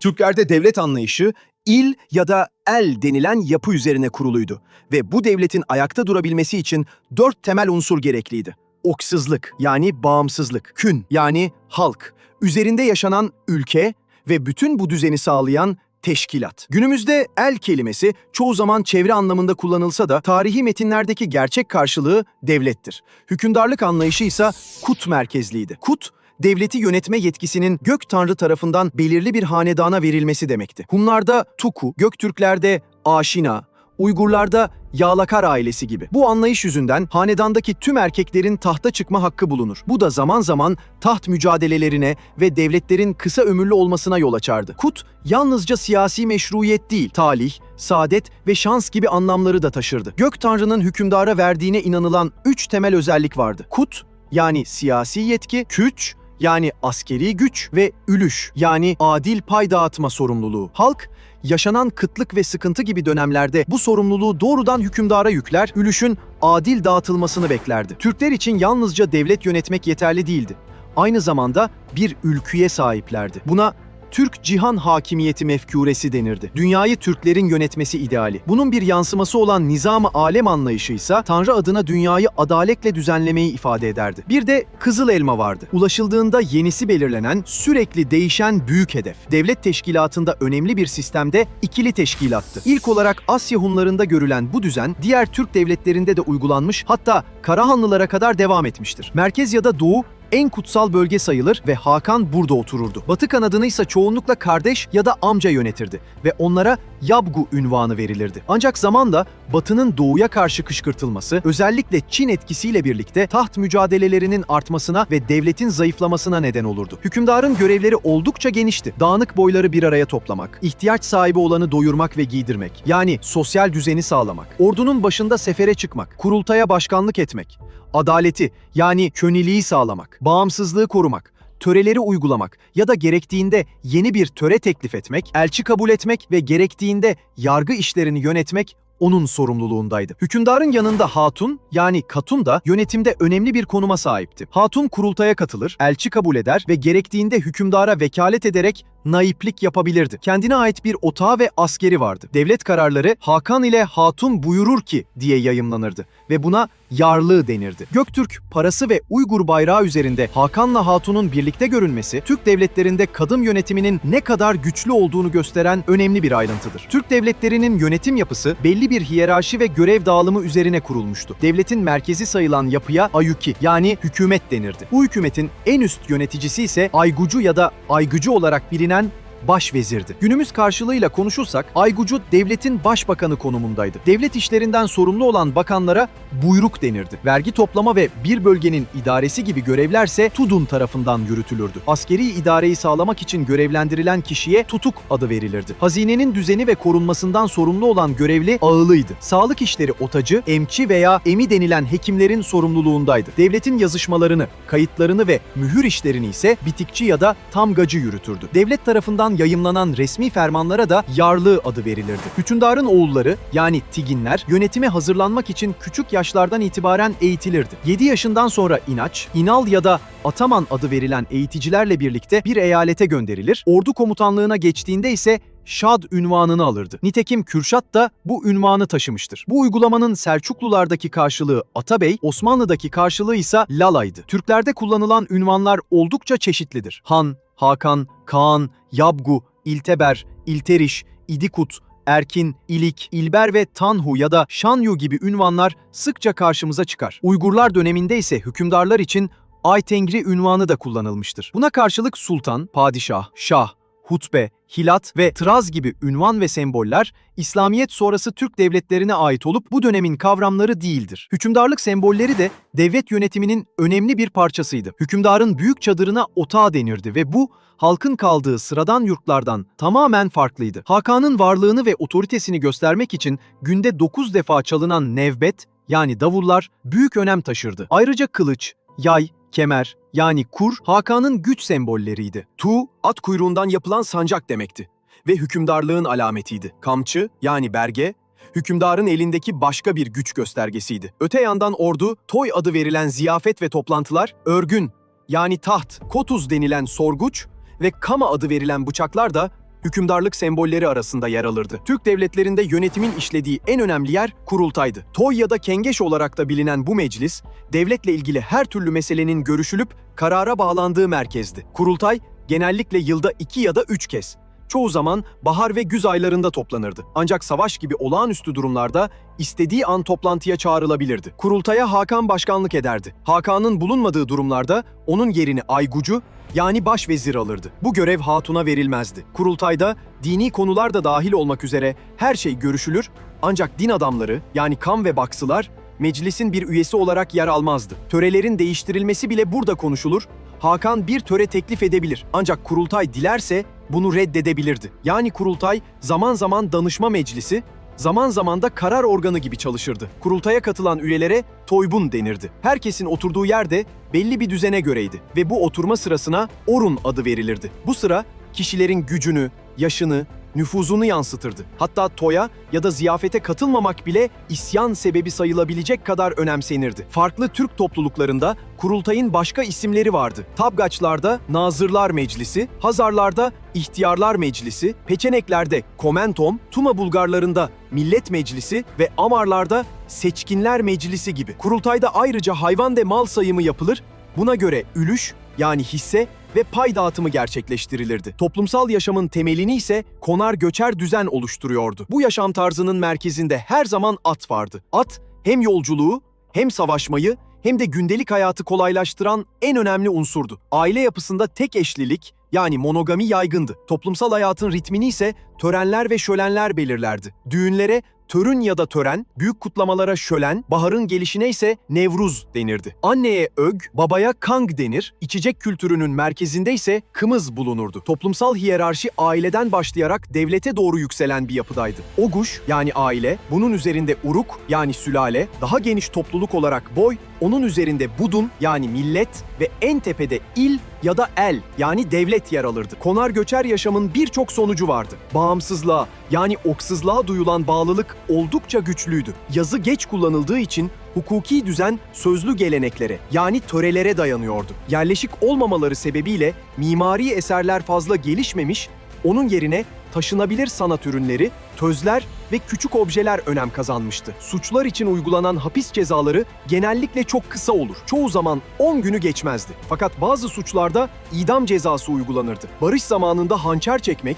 Türklerde devlet anlayışı il ya da el denilen yapı üzerine kuruluydu ve bu devletin ayakta durabilmesi için dört temel unsur gerekliydi. Oksızlık yani bağımsızlık, kün yani halk, üzerinde yaşanan ülke ve bütün bu düzeni sağlayan teşkilat. Günümüzde el kelimesi çoğu zaman çevre anlamında kullanılsa da tarihi metinlerdeki gerçek karşılığı devlettir. Hükümdarlık anlayışı ise kut merkezliydi. Kut, devleti yönetme yetkisinin gök tanrı tarafından belirli bir hanedana verilmesi demekti. Hunlarda Tuku, Göktürklerde Aşina, Uygurlarda Yağlakar ailesi gibi. Bu anlayış yüzünden hanedandaki tüm erkeklerin tahta çıkma hakkı bulunur. Bu da zaman zaman taht mücadelelerine ve devletlerin kısa ömürlü olmasına yol açardı. Kut yalnızca siyasi meşruiyet değil, talih, saadet ve şans gibi anlamları da taşırdı. Gök tanrının hükümdara verdiğine inanılan üç temel özellik vardı. Kut yani siyasi yetki, küç yani askeri güç ve ülüş yani adil pay dağıtma sorumluluğu. Halk yaşanan kıtlık ve sıkıntı gibi dönemlerde bu sorumluluğu doğrudan hükümdara yükler, ülüşün adil dağıtılmasını beklerdi. Türkler için yalnızca devlet yönetmek yeterli değildi. Aynı zamanda bir ülküye sahiplerdi. Buna Türk cihan hakimiyeti mefkuresi denirdi. Dünyayı Türklerin yönetmesi ideali. Bunun bir yansıması olan nizam-ı alem anlayışı ise Tanrı adına dünyayı adaletle düzenlemeyi ifade ederdi. Bir de Kızıl Elma vardı. Ulaşıldığında yenisi belirlenen, sürekli değişen büyük hedef. Devlet teşkilatında önemli bir sistemde ikili teşkilattı. İlk olarak Asya Hunlarında görülen bu düzen diğer Türk devletlerinde de uygulanmış hatta Karahanlılara kadar devam etmiştir. Merkez ya da Doğu en kutsal bölge sayılır ve Hakan burada otururdu. Batı kanadını ise çoğunlukla kardeş ya da amca yönetirdi ve onlara Yabgu ünvanı verilirdi. Ancak zamanla Batı'nın doğuya karşı kışkırtılması, özellikle Çin etkisiyle birlikte taht mücadelelerinin artmasına ve devletin zayıflamasına neden olurdu. Hükümdarın görevleri oldukça genişti. Dağınık boyları bir araya toplamak, ihtiyaç sahibi olanı doyurmak ve giydirmek, yani sosyal düzeni sağlamak, ordunun başında sefere çıkmak, kurultaya başkanlık etmek, adaleti yani köniliği sağlamak, bağımsızlığı korumak, töreleri uygulamak ya da gerektiğinde yeni bir töre teklif etmek, elçi kabul etmek ve gerektiğinde yargı işlerini yönetmek onun sorumluluğundaydı. Hükümdarın yanında Hatun yani Katun da yönetimde önemli bir konuma sahipti. Hatun kurultaya katılır, elçi kabul eder ve gerektiğinde hükümdara vekalet ederek naiplik yapabilirdi. Kendine ait bir otağı ve askeri vardı. Devlet kararları Hakan ile Hatun buyurur ki diye yayımlanırdı ve buna yarlığı denirdi. Göktürk parası ve Uygur bayrağı üzerinde Hakan'la Hatun'un birlikte görünmesi, Türk devletlerinde kadın yönetiminin ne kadar güçlü olduğunu gösteren önemli bir ayrıntıdır. Türk devletlerinin yönetim yapısı belli bir hiyerarşi ve görev dağılımı üzerine kurulmuştu. Devletin merkezi sayılan yapıya ayuki yani hükümet denirdi. Bu hükümetin en üst yöneticisi ise aygucu ya da aygıcı olarak bilinen Pangasinan başvezirdi. Günümüz karşılığıyla konuşursak Aygucu devletin başbakanı konumundaydı. Devlet işlerinden sorumlu olan bakanlara buyruk denirdi. Vergi toplama ve bir bölgenin idaresi gibi görevlerse Tudun tarafından yürütülürdü. Askeri idareyi sağlamak için görevlendirilen kişiye tutuk adı verilirdi. Hazinenin düzeni ve korunmasından sorumlu olan görevli ağılıydı. Sağlık işleri otacı, emçi veya emi denilen hekimlerin sorumluluğundaydı. Devletin yazışmalarını, kayıtlarını ve mühür işlerini ise bitikçi ya da tamgacı yürütürdü. Devlet tarafından yayımlanan resmi fermanlara da yarlığı adı verilirdi. Hükümdarın oğulları yani tiginler yönetime hazırlanmak için küçük yaşlardan itibaren eğitilirdi. 7 yaşından sonra inaç, inal ya da ataman adı verilen eğiticilerle birlikte bir eyalete gönderilir. Ordu komutanlığına geçtiğinde ise Şad ünvanını alırdı. Nitekim Kürşat da bu ünvanı taşımıştır. Bu uygulamanın Selçuklulardaki karşılığı Atabey, Osmanlı'daki karşılığı ise Lalay'dı. Türklerde kullanılan ünvanlar oldukça çeşitlidir. Han, Hakan, Kaan, Yabgu, İlteber, İlteriş, İdikut, Erkin, İlik, İlber ve Tanhu ya da Şanyu gibi ünvanlar sıkça karşımıza çıkar. Uygurlar döneminde ise hükümdarlar için Aytengri ünvanı da kullanılmıştır. Buna karşılık sultan, padişah, şah, hutbe, hilat ve traz gibi ünvan ve semboller İslamiyet sonrası Türk devletlerine ait olup bu dönemin kavramları değildir. Hükümdarlık sembolleri de devlet yönetiminin önemli bir parçasıydı. Hükümdarın büyük çadırına otağı denirdi ve bu halkın kaldığı sıradan yurtlardan tamamen farklıydı. Hakan'ın varlığını ve otoritesini göstermek için günde 9 defa çalınan nevbet yani davullar büyük önem taşırdı. Ayrıca kılıç, yay, kemer yani kur Hakan'ın güç sembolleriydi. Tu, at kuyruğundan yapılan sancak demekti ve hükümdarlığın alametiydi. Kamçı yani berge, hükümdarın elindeki başka bir güç göstergesiydi. Öte yandan ordu, toy adı verilen ziyafet ve toplantılar, örgün yani taht, kotuz denilen sorguç ve kama adı verilen bıçaklar da hükümdarlık sembolleri arasında yer alırdı. Türk devletlerinde yönetimin işlediği en önemli yer kurultaydı. Toy ya da kengeş olarak da bilinen bu meclis, devletle ilgili her türlü meselenin görüşülüp karara bağlandığı merkezdi. Kurultay genellikle yılda iki ya da üç kez, çoğu zaman bahar ve güz aylarında toplanırdı. Ancak savaş gibi olağanüstü durumlarda istediği an toplantıya çağrılabilirdi. Kurultaya Hakan başkanlık ederdi. Hakan'ın bulunmadığı durumlarda onun yerini Aygucu yani başvezir alırdı. Bu görev hatuna verilmezdi. Kurultayda dini konular da dahil olmak üzere her şey görüşülür ancak din adamları yani kam ve baksılar meclisin bir üyesi olarak yer almazdı. Törelerin değiştirilmesi bile burada konuşulur. Hakan bir töre teklif edebilir ancak kurultay dilerse bunu reddedebilirdi. Yani kurultay zaman zaman danışma meclisi, zaman zaman da karar organı gibi çalışırdı. Kurultaya katılan üyelere toybun denirdi. Herkesin oturduğu yerde belli bir düzene göreydi ve bu oturma sırasına orun adı verilirdi. Bu sıra kişilerin gücünü, yaşını, nüfuzunu yansıtırdı. Hatta toya ya da ziyafete katılmamak bile isyan sebebi sayılabilecek kadar önemsenirdi. Farklı Türk topluluklarında kurultayın başka isimleri vardı. Tabgaçlarda Nazırlar Meclisi, Hazarlarda İhtiyarlar Meclisi, Peçeneklerde Komentom, Tuma Bulgarlarında Millet Meclisi ve Amarlarda Seçkinler Meclisi gibi. Kurultayda ayrıca hayvan ve mal sayımı yapılır, buna göre ülüş yani hisse ve pay dağıtımı gerçekleştirilirdi. Toplumsal yaşamın temelini ise konar göçer düzen oluşturuyordu. Bu yaşam tarzının merkezinde her zaman at vardı. At hem yolculuğu hem savaşmayı hem de gündelik hayatı kolaylaştıran en önemli unsurdu. Aile yapısında tek eşlilik yani monogami yaygındı. Toplumsal hayatın ritmini ise törenler ve şölenler belirlerdi. Düğünlere törün ya da tören, büyük kutlamalara şölen, baharın gelişine ise Nevruz denirdi. Anneye ög, babaya kang denir, içecek kültürünün merkezinde ise kımız bulunurdu. Toplumsal hiyerarşi aileden başlayarak devlete doğru yükselen bir yapıdaydı. Oguş yani aile, bunun üzerinde uruk yani sülale, daha geniş topluluk olarak boy, onun üzerinde budun yani millet ve en tepede il ya da el yani devlet yer alırdı. Konar göçer yaşamın birçok sonucu vardı. Bağımsızlığa yani oksızlığa duyulan bağlılık oldukça güçlüydü. Yazı geç kullanıldığı için hukuki düzen sözlü geleneklere yani törelere dayanıyordu. Yerleşik olmamaları sebebiyle mimari eserler fazla gelişmemiş, onun yerine taşınabilir sanat ürünleri, tözler ve küçük objeler önem kazanmıştı. Suçlar için uygulanan hapis cezaları genellikle çok kısa olur. Çoğu zaman 10 günü geçmezdi. Fakat bazı suçlarda idam cezası uygulanırdı. Barış zamanında hançer çekmek,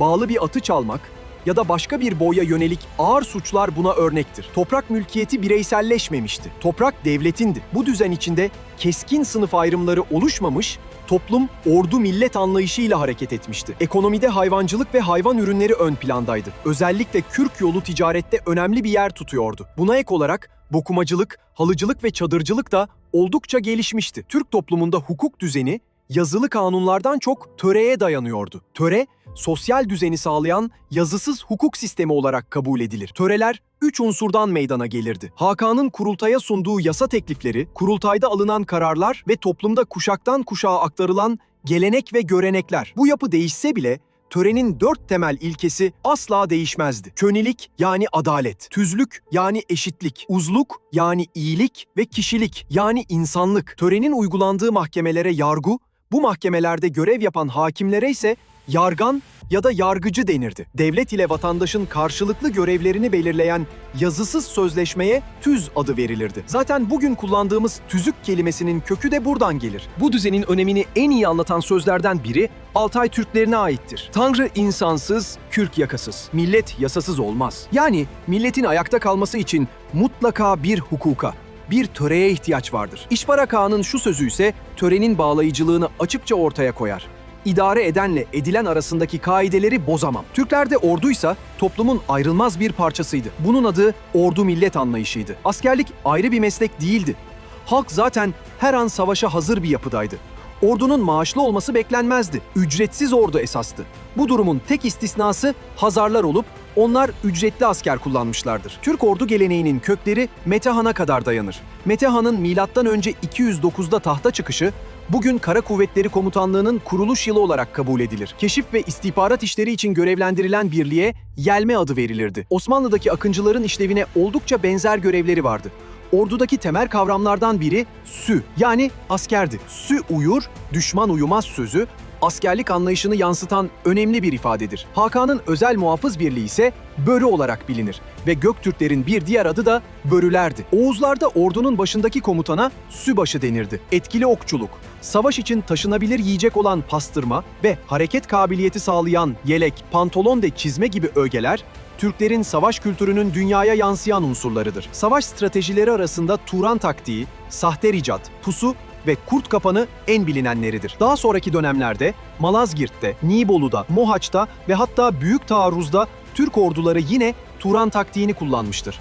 bağlı bir atı çalmak ya da başka bir boya yönelik ağır suçlar buna örnektir. Toprak mülkiyeti bireyselleşmemişti. Toprak devletindi. Bu düzen içinde keskin sınıf ayrımları oluşmamış, toplum ordu millet anlayışıyla hareket etmişti. Ekonomide hayvancılık ve hayvan ürünleri ön plandaydı. Özellikle kürk yolu ticarette önemli bir yer tutuyordu. Buna ek olarak bokumacılık, halıcılık ve çadırcılık da oldukça gelişmişti. Türk toplumunda hukuk düzeni yazılı kanunlardan çok töreye dayanıyordu. Töre, sosyal düzeni sağlayan yazısız hukuk sistemi olarak kabul edilir. Töreler üç unsurdan meydana gelirdi. Hakan'ın kurultaya sunduğu yasa teklifleri, kurultayda alınan kararlar ve toplumda kuşaktan kuşağa aktarılan gelenek ve görenekler. Bu yapı değişse bile törenin dört temel ilkesi asla değişmezdi. Könilik yani adalet, tüzlük yani eşitlik, uzluk yani iyilik ve kişilik yani insanlık. Törenin uygulandığı mahkemelere yargı, bu mahkemelerde görev yapan hakimlere ise yargan ya da yargıcı denirdi. Devlet ile vatandaşın karşılıklı görevlerini belirleyen yazısız sözleşmeye tüz adı verilirdi. Zaten bugün kullandığımız tüzük kelimesinin kökü de buradan gelir. Bu düzenin önemini en iyi anlatan sözlerden biri Altay Türklerine aittir. Tanrı insansız, kürk yakasız. Millet yasasız olmaz. Yani milletin ayakta kalması için mutlaka bir hukuka, bir töreye ihtiyaç vardır. İşbara Kağan'ın şu sözü ise törenin bağlayıcılığını açıkça ortaya koyar. İdare edenle edilen arasındaki kaideleri bozamam. Türklerde orduysa toplumun ayrılmaz bir parçasıydı. Bunun adı ordu millet anlayışıydı. Askerlik ayrı bir meslek değildi. Halk zaten her an savaşa hazır bir yapıdaydı. Ordunun maaşlı olması beklenmezdi. Ücretsiz ordu esastı. Bu durumun tek istisnası Hazarlar olup onlar ücretli asker kullanmışlardır. Türk ordu geleneğinin kökleri Metehan'a kadar dayanır. Metehan'ın milattan önce 209'da tahta çıkışı bugün Kara Kuvvetleri Komutanlığı'nın kuruluş yılı olarak kabul edilir. Keşif ve istihbarat işleri için görevlendirilen birliğe Yelme adı verilirdi. Osmanlı'daki akıncıların işlevine oldukça benzer görevleri vardı. Ordudaki temel kavramlardan biri sü yani askerdi. Sü uyur, düşman uyumaz sözü askerlik anlayışını yansıtan önemli bir ifadedir. Hakan'ın özel muhafız birliği ise Börü olarak bilinir ve Göktürklerin bir diğer adı da Börülerdi. Oğuzlarda ordunun başındaki komutana Sübaşı denirdi. Etkili okçuluk, savaş için taşınabilir yiyecek olan pastırma ve hareket kabiliyeti sağlayan yelek, pantolon ve çizme gibi ögeler Türklerin savaş kültürünün dünyaya yansıyan unsurlarıdır. Savaş stratejileri arasında Turan taktiği, sahte ricat, pusu ve kurt kapanı en bilinenleridir. Daha sonraki dönemlerde Malazgirt'te, Nibolu'da, Mohaç'ta ve hatta Büyük Taarruz'da Türk orduları yine Turan taktiğini kullanmıştır.